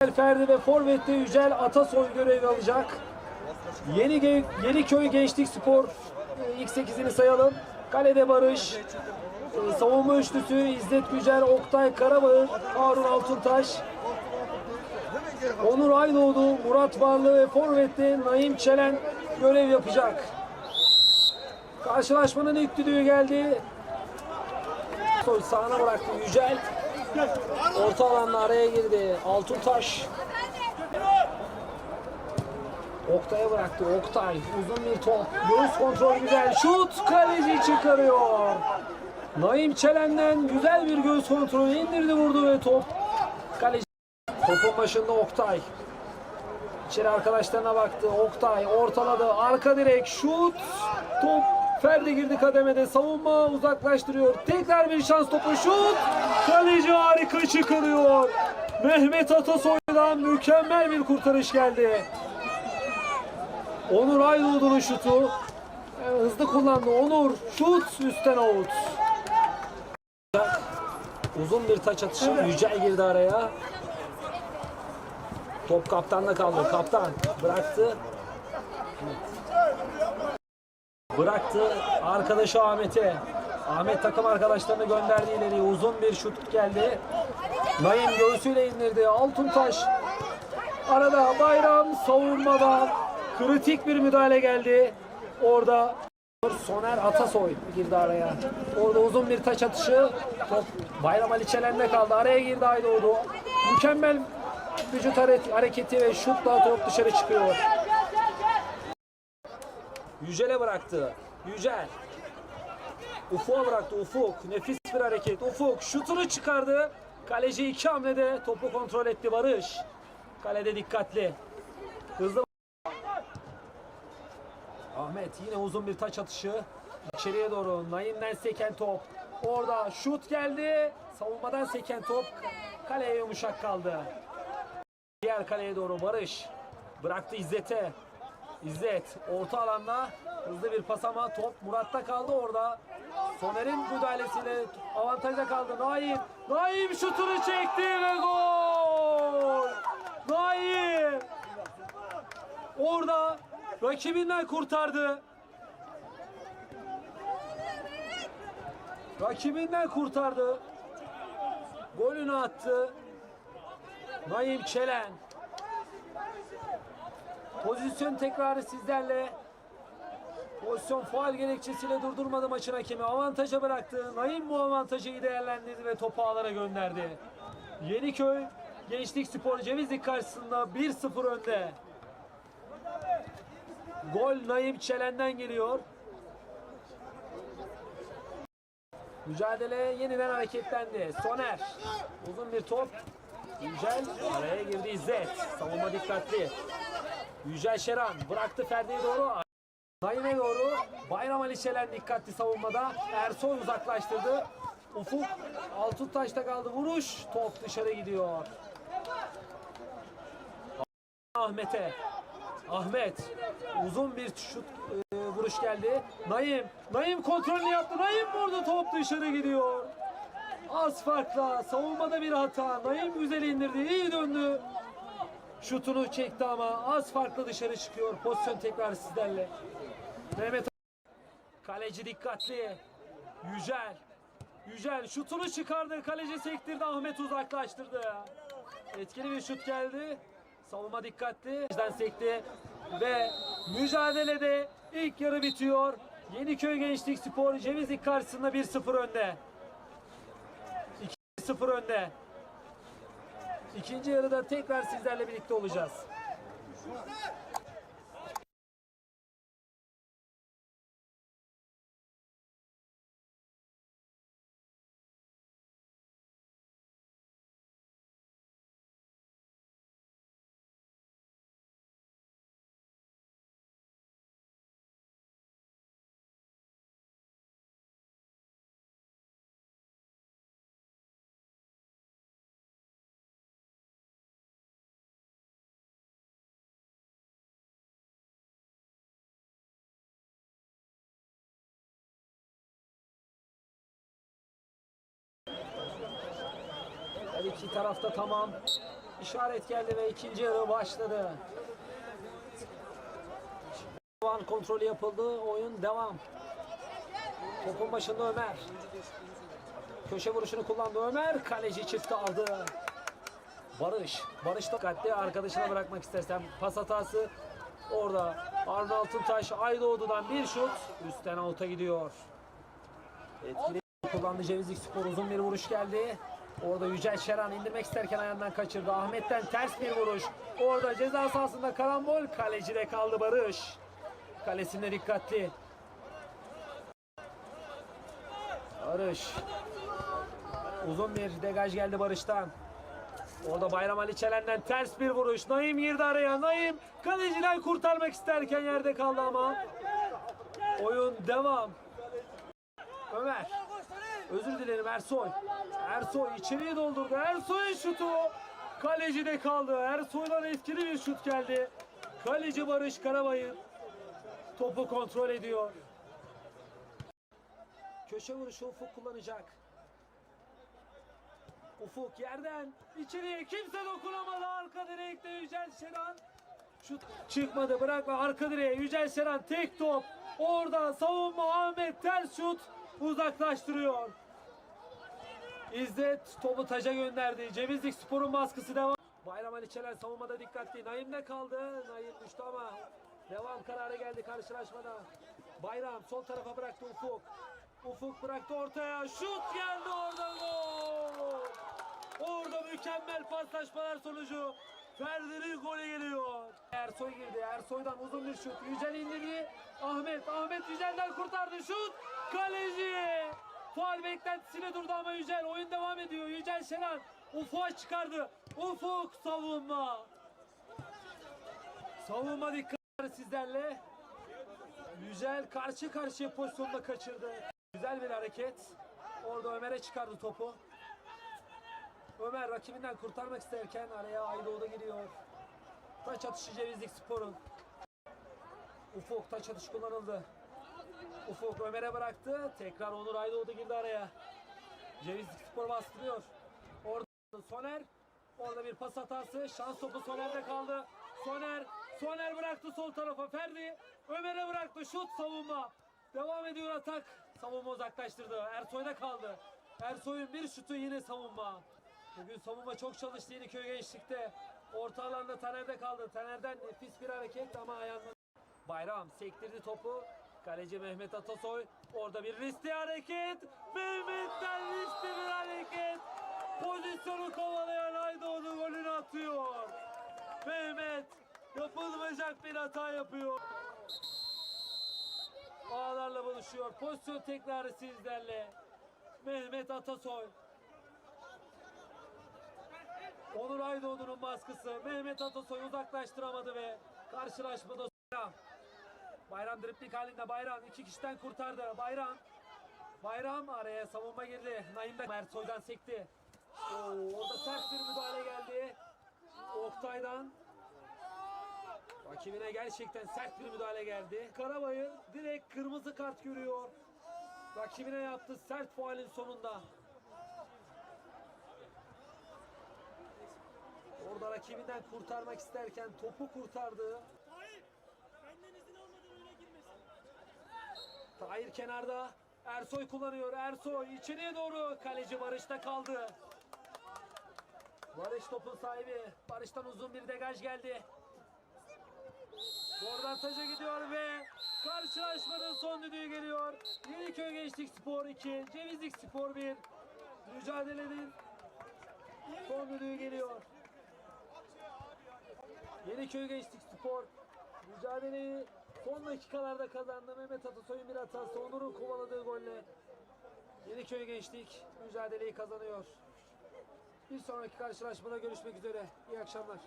Ferdi ve Forvet'te Yücel Atasoy görev alacak. Yeni Yeniköy Gençlik Spor e, ilk 8'ini sayalım. Kalede Barış, e, savunma üçlüsü İzzet Gücer, Oktay Karabağır, Harun Altuntaş, Onur Aydoğdu, Murat Varlı ve Forvet'te Naim Çelen görev yapacak. Karşılaşmanın ilk düdüğü geldi. Sağına bıraktı Yücel. Orta alanla araya girdi. Altuntaş. Oktay'a bıraktı. Oktay uzun bir top. Göğüs kontrol güzel. Şut kaleci çıkarıyor. Naim Çelen'den güzel bir göğüs kontrolü indirdi vurdu ve top. Kaleci topun başında Oktay. İçeri arkadaşlarına baktı. Oktay ortaladı. Arka direk şut. Top Ferdi girdi kademede. Savunma uzaklaştırıyor. Tekrar bir şans topu şut. Kaleci harika çıkarıyor. Mehmet Atasoy'dan mükemmel bir kurtarış geldi. Onur Aydoğdu'nun şutu. Evet, hızlı kullandı. Onur şut üstten out. Uzun bir taç atışı. Yücel girdi araya. Top kaptanda kaldı. Kaptan bıraktı. Bıraktı arkadaşı Ahmet'e. Ahmet takım arkadaşlarını gönderdi ileriye. Uzun bir şut geldi. Naim göğsüyle indirdi. Altuntaş arada Bayram savunmadan kritik bir müdahale geldi. Orada Soner Atasoy girdi araya. Orada uzun bir taç atışı. Top Bayram Ali Çelen'de kaldı. Araya girdi Aydoğdu. Mükemmel vücut hare- hareketi ve şutla top dışarı çıkıyor. Yücel'e bıraktı. Yücel. Ufuk'a bıraktı. Ufuk. Nefis bir hareket. Ufuk şutunu çıkardı. Kaleci iki hamlede topu kontrol etti Barış. Kalede dikkatli. Hızlı. Ahmet yine uzun bir taç atışı. İçeriye doğru Naim'den seken top. Orada şut geldi. Savunmadan seken top. Kaleye yumuşak kaldı. Diğer kaleye doğru Barış. Bıraktı İzzet'e. İzzet orta alanda hızlı bir pas ama top Murat'ta kaldı orada. Soner'in müdahalesiyle avantaja kaldı. Naim. Naim şutunu çekti ve gol. Naim. Orada rakibinden kurtardı. Rakibinden kurtardı. Golünü attı. Naim Çelen. Pozisyon tekrarı sizlerle. Pozisyon faal gerekçesiyle durdurmadı maçın hakemi. Avantaja bıraktı. Naim bu avantajı iyi değerlendirdi ve topu ağlara gönderdi. Yeniköy Gençlik Spor Cevizlik karşısında 1-0 önde. Gol Naim Çelen'den geliyor. Mücadele yeniden hareketlendi. Soner. Uzun bir top. Yücel araya girdi İzzet. Savunma dikkatli. Yücel Şeran bıraktı Ferdi'ye doğru. Naim'e doğru. Bayram Ali Çelen dikkatli savunmada. Ersoy uzaklaştırdı. Ufuk Altuntaş'ta kaldı. Vuruş. Top dışarı gidiyor. Ahmet'e. Ahmet. Uzun bir şut e, vuruş geldi. Naim. Naim kontrolünü yaptı. Naim vurdu. Top dışarı gidiyor. Az farkla. Savunmada bir hata. Naim güzel indirdi. İyi döndü. Şutunu çekti ama az farklı dışarı çıkıyor. Pozisyon tekrar sizlerle. Mehmet Kaleci dikkatli. Yücel. Yücel şutunu çıkardı. Kaleci sektirdi. Ahmet uzaklaştırdı. Etkili bir şut geldi. Savunma dikkatli. Yüzden sekti. Ve mücadelede ilk yarı bitiyor. Yeniköy Gençlik Spor Cevizlik karşısında 1-0 önde. 2-0 önde. İkinci yarıda tekrar sizlerle birlikte olacağız. Tarafta tamam. İşaret geldi ve ikinci yarı başladı. Puan kontrolü yapıldı. Oyun devam. Topun başında Ömer. Köşe vuruşunu kullandı Ömer. Kaleci çıktı aldı. Barış. Barış da dikkatli arkadaşına bırakmak istersen pas hatası. Orada Arda Altıntaş Aydoğdu'dan bir şut. Üstten out'a gidiyor. Etkili kullandı Cevizlik Spor. Uzun bir vuruş geldi. Orada Yücel Şeran indirmek isterken ayağından kaçırdı. Ahmet'ten ters bir vuruş. Orada ceza sahasında karambol. Kalecide kaldı Barış. Kalesinde dikkatli. Barış. Uzun bir degaj geldi Barış'tan. Orada Bayram Ali Çelen'den ters bir vuruş. Naim girdi araya. Naim kaleciden kurtarmak isterken yerde kaldı ama. Oyun devam. Ömer. Özür dilerim Ersoy. Ersoy içeriye doldurdu. Ersoy'un şutu. Kalecide kaldı. Ersoy'dan etkili bir şut geldi. Kaleci Barış Karabayır. Topu kontrol ediyor. Köşe vuruşu Ufuk kullanacak. Ufuk yerden içeriye kimse dokunamadı. Arka direkte Yücel Şeran. Şut çıkmadı bırakma arka direğe Yücel Şeran tek top. Orada savunma Ahmet ters şut uzaklaştırıyor. İzzet topu taca gönderdi. Cevizlik Spor'un baskısı devam. Bayram Ali Çelen savunmada dikkatli. Naim'de kaldı. Naim düştü ama devam kararı geldi karşılaşmada. Bayram sol tarafa bıraktı Ufuk. Ufuk bıraktı ortaya. Şut geldi orada gol. Orada mükemmel paslaşmalar sonucu Ferdi'nin golü geliyor. Ersoy girdi. Ersoy'dan uzun bir şut. Yücel indirdi. Ahmet. Ahmet Yücel'den kurtardı. Şut. Kaleci. Faal beklentisine durdu ama Yücel. Oyun devam ediyor. Yücel Şener. Ufuk'a çıkardı. Ufuk savunma. Savunma dikkatleri sizlerle. Yücel karşı karşıya pozisyonda kaçırdı. Güzel bir hareket. Orada Ömer'e çıkardı topu. Ömer rakibinden kurtarmak isterken araya Aydoğdu giriyor. Taç atışı Cevizlik Spor'un. Ufuk taç atışı kullanıldı. Ufuk Ömer'e bıraktı. Tekrar Onur Aydoğdu girdi araya. Cevizlik Spor bastırıyor. Orada Soner. Orada bir pas hatası. Şans topu Soner'de kaldı. Soner. Soner bıraktı sol tarafa. Ferdi. Ömer'e bıraktı. Şut savunma. Devam ediyor atak. Savunma uzaklaştırdı. Ersoy'da kaldı. Ersoy'un bir şutu yine savunma. Bugün savunma çok çalıştı Yeniköy Gençlik'te. Orta alanda Taner'de kaldı. Taner'den nefis bir hareket ama ayağından. Bayram sektirdi topu. Kaleci Mehmet Atasoy. Orada bir riskli hareket. Mehmet'ten riskli bir hareket. Pozisyonu kovalayan Aydoğdu golünü atıyor. Mehmet yapılmayacak bir hata yapıyor. Ağlarla buluşuyor. Pozisyon tekrarı sizlerle. Mehmet Atasoy. Onur Aydoğdu'nun baskısı. Mehmet Atasoy uzaklaştıramadı ve karşılaşmada Bayram. Driplik halinde Bayram iki kişiden kurtardı. Bayram. Bayram araya savunma girdi. Naim de Mersoy'dan sekti. Oo, orada sert bir müdahale geldi. Oktay'dan. Rakibine gerçekten sert bir müdahale geldi. Karabayır direkt kırmızı kart görüyor. Rakibine yaptı sert faulün sonunda. Orada rakibinden kurtarmak isterken topu kurtardı. Tahir kenarda. Ersoy kullanıyor. Ersoy içeriye doğru. Kaleci Barış'ta kaldı. Barış topun sahibi. Barış'tan uzun bir degaj geldi. Oradan taca gidiyor ve karşılaşmanın son düdüğü geliyor. Yeniköy Gençlik Spor 2, Cevizlik Spor 1. Mücadelenin son düdüğü geliyor. Yeniköy Gençlik Spor mücadeleyi son dakikalarda kazandı. Mehmet Atasoy'un bir hatası, Onur'un kovaladığı golle Yeniköy Gençlik mücadeleyi kazanıyor. Bir sonraki karşılaşmada görüşmek üzere. İyi akşamlar.